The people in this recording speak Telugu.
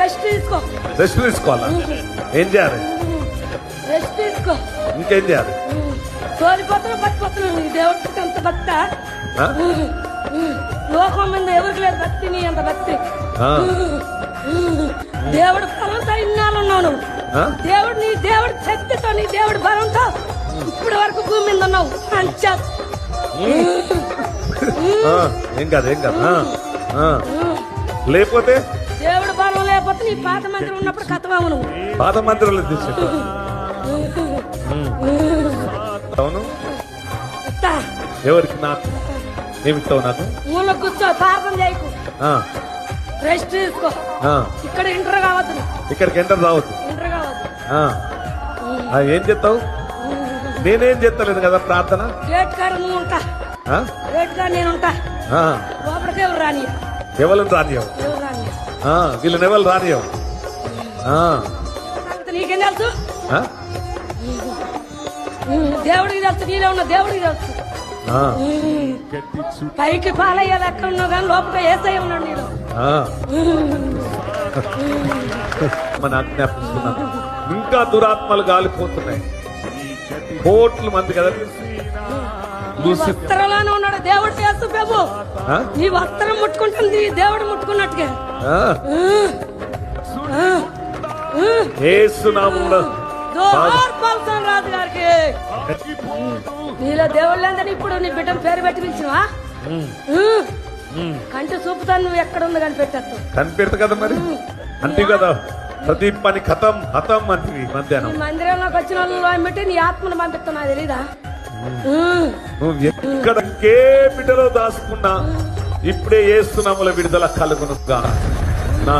రెస్ట్ తీసుకో. రెస్ట్ తీసుకోవాలా? ఏం చేయాలి? రెస్ట్ తీసుకో. ఇంకేం చేయాలి? తోలిపోతున్నా పట్టుపోతున్నా నీ దేవుడికి అంత భక్త? లోకం మీద ఎవరికి లేదు భక్తి నీ అంత భక్తి. దేవుడు బలంతో ఇన్నాళ్ళు ఉన్నావు నువ్వు? దేవుడు నీ దేవుడి శక్తితో నీ దేవుడి బలంతో ఇప్పటి వరకు భూమి మీద ఉన్నావు. అంచా ఏం కాదు ఏం కాదు. లేకపోతే దేవుడు బలం లేకపోతే నీ పాత మందిరం ఉన్నప్పుడు నువ్వు. పాత తీసుకుంటా అవును. ఎవరికి? నాకు. ఏమిస్తావు నాకు? మూల కూర్చో చేయకు. రెస్ట్ తీసుకో. ఇక్కడ ఇంటర్ కావద్దు. ఇక్కడికి ఎంటర్ రావద్దు. కావద్దు. ఏం చేస్తావు? నేనేం చేస్తలేదు కదా ప్రార్థన? ఉంటా. నేను ఉంటా. లోపలికి ఎవరు రానియవు వీళ్ళని ఎవరు రానియవు. నీకేం తెలుసు? దేవుడికి తెలుసు నీలో ఉన్న దేవుడికి తెలుసు. పైకి పాలయ్య లెక్క ఉన్నావు కానీ లోపల ఏసై ఉన్నాడు నీలో. మన ఆజ్ఞాపిస్తున్నాను ఇంకా దురాత్మలు గాలిపోతున్నాయి. కోట్ల మంది కదా. వస్త్రంలోనే ఉన్నాడు. దేవుడు చేస్తూ ఆ? నీ వస్త్రం ముట్టుకుంటుంది. దేవుడు ముట్టుకున్నట్టుగా. రాజు గారికి. నీలో దేవుడు లేదని ఇప్పుడు నీ బిడ్డను పేరు పెట్టి పిలిచినవా? కంటి చూపుతాను నువ్వు ఎక్కడ ఉంది కానీ పెట్టద్దు. కనిపెడతా కదా మరి? అంతే కదా? ప్రతి పని ఖతం హతం అంటివి మధ్యాహ్నం. మందిరంలోకి వచ్చిన వాళ్ళు పెట్టి నీ ఆత్మను పంపిస్తున్నా తెలీదా. నువ్వు ఎక్కడ కేపిటలో దాసుకున్నా దాచుకున్నా ఇప్పుడే ఏసునాముల విడుదల కలుగునుగా నా